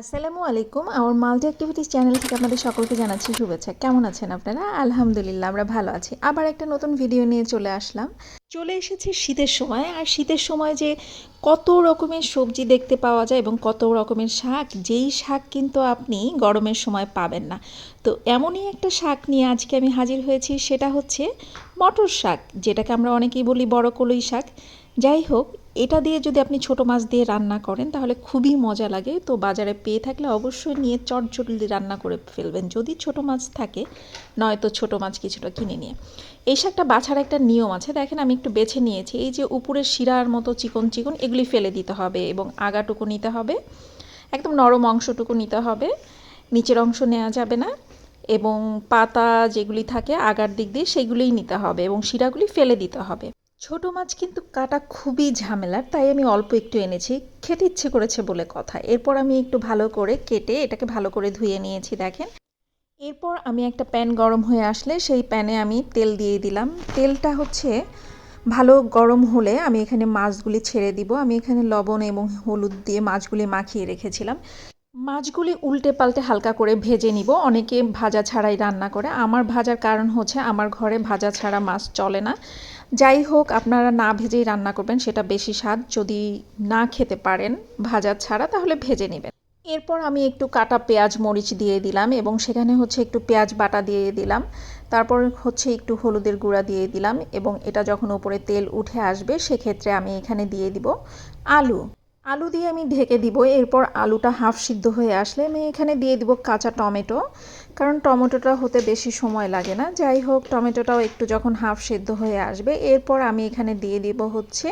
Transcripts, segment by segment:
আসসালামু আলাইকুম। আমার মাল্টি অ্যাক্টিভিটিস চ্যানেল থেকে আপনাদের সকলকে জানাচ্ছি শুভেচ্ছা। কেমন আছেন আপনারা? আলহামদুলিল্লাহ, আমরা ভালো আছি। আবার একটা নতুন ভিডিও নিয়ে চলে আসলাম। চলে এসেছে শীতের সময়, আর শীতের সময় যে কত রকমের সবজি দেখতে পাওয়া যায় এবং কত রকমের শাক, যেই শাক কিন্তু আপনি গরমের সময় পাবেন না। তো এমনই একটা শাক নিয়ে আজকে আমি হাজির হয়েছি, সেটা হচ্ছে মটর শাক, যেটাকে আমরা অনেকেই বলি বড় কলই শাক। যাই হোক এটা দিয়ে যদি আপনি ছোট মাছ দিয়ে রান্না করেন, তাহলে খুবই মজা লাগে। তো বাজারে পেয়ে থাকলে অবশ্যই নিয়ে চটজলদি রান্না করে ফেলবেন। যদি ছোট মাছ থাকে নয়তো ছোট মাছ কিছুটা কিনে নিয়ে। এই শাকটা বাছার একটা নিয়ম আছে। দেখেন আমি একটু বেছে নিয়েছি। এই যে উপরের শিরার মতো চিকন চিকন, এগুলি ফেলে দিতে হবে এবং আগাটুকু নিতে হবে। একদম নরম অংশটুকু নিতে হবে। নিচের অংশ নেওয়া যাবে না এবং পাতা যেগুলি থাকে, আগার দিক দিয়ে সেগুলিই নিতে হবে এবং শিরাগুলি ফেলে দিতে হবে। ছোট মাছ কিন্তু কাটা খুবই ঝামেলার, তাই আমি অল্প একটু এনেছি। খেতে ইচ্ছে করেছে বলে কথা। এরপর আমি একটু ভালো করে কেটে এটাকে ভালো করে ধুয়ে নিয়েছি, দেখেন। এরপর আমি একটা প্যান গরম হয়ে আসলে সেই প্যানে আমি তেল দিয়ে দিলাম। তেলটা হচ্ছে ভালো গরম হলে আমি এখানে মাছগুলি ছেড়ে দিব। আমি এখানে লবণ এবং হলুদ দিয়ে মাছগুলি মাখিয়ে রেখেছিলাম। মাছগুলি উল্টে পাল্টে হালকা করে ভেজে নিব। অনেকে ভাজা ছাড়াই রান্না করে। আমার ভাজার কারণ হচ্ছে আমার ঘরে ভাজা ছাড়া মাছ চলে না। যাই হোক, আপনারা না ভেজেই রান্না করবেন, সেটা বেশি স্বাদ। যদি না খেতে পারেন ভাজা ছাড়া, তাহলে ভেজে নেবেন। এরপর আমি একটু কাটা পেঁয়াজ মরিচ দিয়ে দিলাম এবং সেখানে হচ্ছে একটু পেঁয়াজ বাটা দিয়ে দিলাম। তারপর হচ্ছে একটু হলুদের গুঁড়া দিয়ে দিলাম এবং এটা যখন উপরে তেল উঠে আসবে, সেক্ষেত্রে আমি এখানে দিয়ে দিব আলু। আলু দিয়ে আমি ঢেকে দিব, এরপর আলুটা হাফ সিদ্ধ হয়ে আসলে আমি এখানে দিয়ে দিব কাঁচা টমেটো, কারণ টমেটোটা হতে বেশি সময় লাগে না। যাই হোক, টমেটোটাও একটু যখন হাফ সিদ্ধ হয়ে আসবে, এরপর আমি এখানে দিয়ে দিব হচ্ছে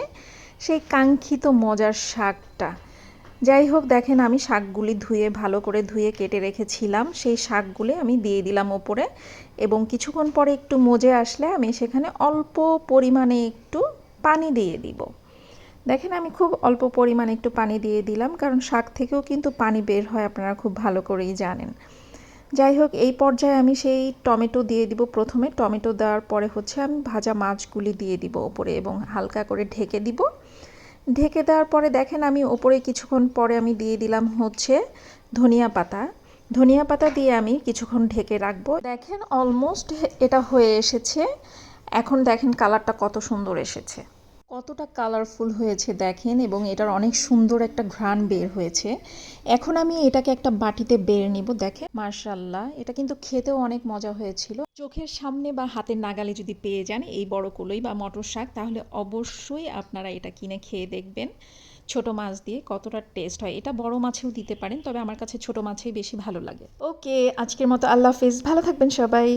সেই কাঙ্ক্ষিত মজার শাকটা। যাই হোক, দেখেন আমি শাকগুলি ধুয়ে, ভালো করে ধুয়ে কেটে রেখেছিলাম। সেই শাকগুলি আমি দিয়ে দিলাম ওপরে এবং কিছুক্ষণ পরে একটু মজে আসলে আমি সেখানে অল্প পরিমাণে একটু পানি দিয়ে দিব। দেখেন, আমি খুব অল্প পরিমাণে একটু পানি দিয়ে দিলাম, কারণ শাক থেকেও কিন্তু পানি বের হয়, আপনারা খুব ভালো করেই জানেন। যাই হোক, এই পর্যায়ে আমি সেই টমেটো দিয়ে দিব প্রথমে। টমেটো দেওয়ার পরে হচ্ছে আমি ভাজা মাছগুলি দিয়ে দিব ওপরে এবং হালকা করে ঢেকে দিব। ঢেকে দেওয়ার পরে দেখেন, আমি ওপরে কিছুক্ষণ পরে আমি দিয়ে দিলাম হচ্ছে ধনিয়া পাতা। ধনিয়া পাতা দিয়ে আমি কিছুক্ষণ ঢেকে রাখব। দেখেন, অলমোস্ট এটা হয়ে এসেছে। এখন দেখেন, কালারটা কত সুন্দর এসেছে। কতটা কালারফুল হয়েছে দেখেন এবং এটার অনেক সুন্দর একটা ঘ্রাণ বের হয়েছে। এখন আমি এটাকে একটা বাটিতে বের নিব, দেখেন। মার্শাল্লাহ এটা কিন্তু খেতেও অনেক মজা হয়েছিল। চোখের সামনে বা হাতের নাগালে যদি পেয়ে যান এই বড় কলই বা মটর শাক, তাহলে অবশ্যই আপনারা এটা কিনে খেয়ে দেখবেন। ছোট মাছ দিয়ে কতটা টেস্ট হয়। এটা বড় মাছেও দিতে পারেন, তবে আমার কাছে ছোট মাছেই বেশি ভালো লাগে। ওকে, আজকের মতো আল্লাহ হাফিজ। ভালো থাকবেন সবাই।